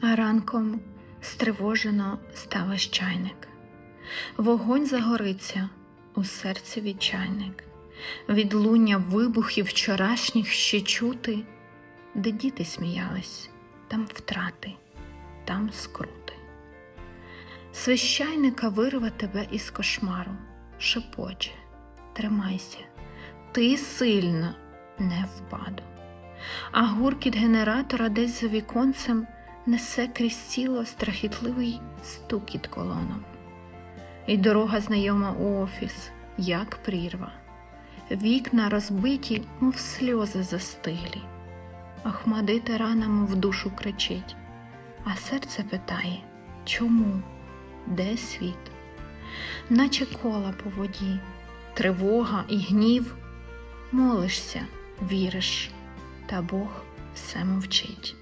А ранком стривожено става чайник. Вогонь загориться у серці відчайник. Відлуння вибухів вчорашніх ще чути, де діти сміялись, там втрати, там скрути. Свящайника вирве тебе із кошмару, шепоче, тримайся, ти сильна, не впаду. А гуркіт генератора десь за віконцем несе крізь тіло страхітливий стукіт колоном. І дорога знайома у офіс, як прірва. Вікна розбиті, мов сльози застиглі. Ахмадита ранами в душу кричить, а серце питає чому? Де світ? Наче кола по воді, тривога і гнів. Молишся, віриш, та Бог все мовчить.